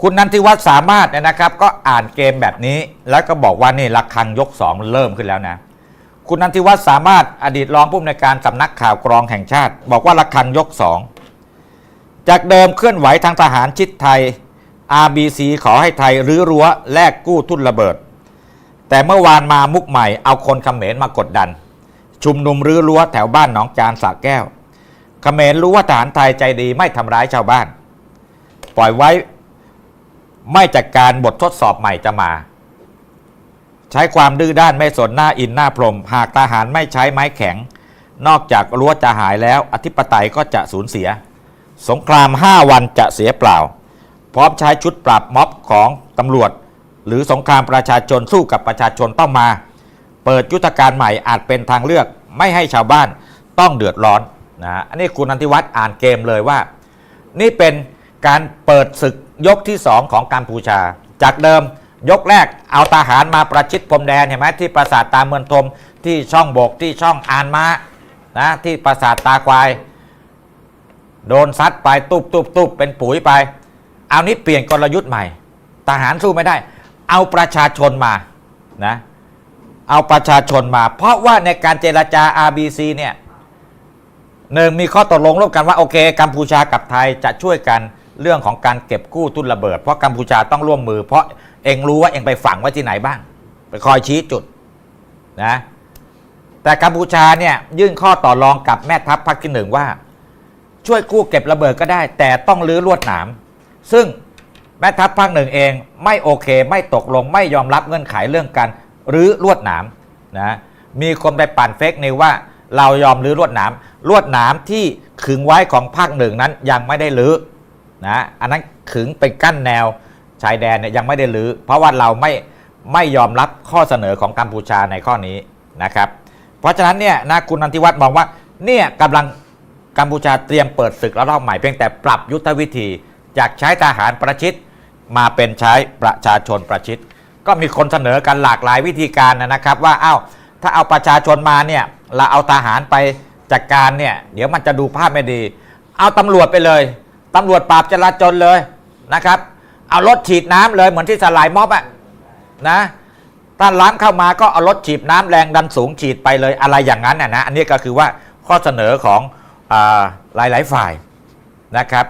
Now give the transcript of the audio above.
คุณนันทิวัฒน์สามารถเนี่ยนะครับ ก็อ่านเกมแบบนี้ แล้วก็บอกว่านี่ระฆังยกสองเริ่มขึ้นแล้วนะ คุณนันทิวัฒน์สามารถอดีตรองผู้อำนวยการสำนักข่าวกรองแห่งชาติ บอกว่าระฆังยกสองจากเดิมเคลื่อนไหวทางทหารชิดไทย RBC ขอให้ไทยรื้อรั้วแลกกู้ทุนระเบิด แต่เมื่อวานมามุกใหม่เอาคนเขมรมากดดัน ชุมนุมรื้อรั้วแถวบ้านหนองจานสระแก้วเขมรรู้ว่าทหารไทยใจดีไม่ทำร้ายชาวบ้าน ปล่อยไว้ ไม่จัดการบททดสอบใหม่จะมา ใช้ความดื้อด้านไม่สนหน้าอินหน้าพรม หากทหารไม่ใช้ไม้แข็ง นอกจากรั้วจะหายแล้ว อธิปไตยก็จะสูญเสีย สงคราม 5 วันจะเสียเปล่า พร้อมใช้ชุดปราบม็อบของตำรวจ หรือสงครามประชาชนสู้กับประชาชนต้องมา เปิดยุทธการใหม่อาจเป็นทางเลือก ไม่ให้ชาวบ้านต้องเดือดร้อนนะฮะอันนี้คุณนันทิวัฒน์อ่านเกมเลยว่า นี่เป็นการเปิดศึก ยกที่ 2 ของกัมพูชา จากเดิมยกแรกเอาทหารมาประชิดพรมแดนเห็นไหมที่ปราสาทตาเมืองทมที่ช่องบกที่ช่องอานมานะที่ปราสาทตาควาย โดนซัดไปตุบตุบตุบเป็นปุ๋ยไป เอานี้เปลี่ยนกลยุทธ์ใหม่ ทหารสู้ไม่ได้ เอาประชาชนมานะเอาประชาชนมา เพราะว่าในการเจรจา RBC เนี่ยหนึ่งมีข้อตกลงร่วมกันว่าโอเค กัมพูชากับไทยจะช่วยกัน เรื่องของการเก็บกู้ทุนระเบิด เพราะกัมพูชาต้องร่วมมือ เพราะเองรู้ว่าเองไปฝังไว้ที่ไหนบ้าง ไปคอยชี้จุดนะแต่กัมพูชาเนี่ยยื่นข้อต่อรองกับแม่ทัพภาคที่หนึ่งว่า ช่วยกู้เก็บระเบิดก็ได้ แต่ต้องรื้อลวดหนาม ซึ่งแม่ทัพภาคหนึ่งเองไม่โอเคไม่ตกลงไม่ยอมรับเงื่อนไขเรื่องการรื้อลวดหนามนะมีคนไปปั่นเฟกนิวว่าเรายอมรื้อลวดหนามลวดหนามที่ขึงไว้ของภาคหนึ่งนั้นยังไม่ได้รื้อ นะอันนั้นขึงเป็นกั้นแนวชายแดนเนี่ยยังไม่ได้รื้อเพราะว่าเราไม่ไม่ยอมรับข้อเสนอของกัมพูชาในข้อนี้นะครับ เพราะฉะนั้นเนี่ยนะคุณนันทิวัฒน์มองว่าเนี่ยกำลังกัมพูชาเตรียมเปิดศึกระลอกใหม่เพียงแต่ปรับยุทธวิธีจากใช้ทหารประชิดมาเป็นใช้ประชาชนประชิดก็มีคนเสนอกันหลากหลายวิธีการนะครับ ว่าอ้าวถ้าเอาประชาชนมาเนี่ยเราเอาทหารไปจัดการเนี่ยเดี๋ยวมันจะดูภาพไม่ดี เอาตำรวจไปเลย ตำรวจปราบจราจนเลยนะครับ เอารถฉีดน้ำเลยเหมือนที่สลายม็อบอะนะถ้าล้ำเข้ามาก็เอารถฉีดน้ำแรงดันสูงฉีดไปเลยอะไรอย่างนั้นนะนะอันนี้ก็คือว่าข้อเสนอของอ่าหลาย ๆ ฝ่ายนะครับ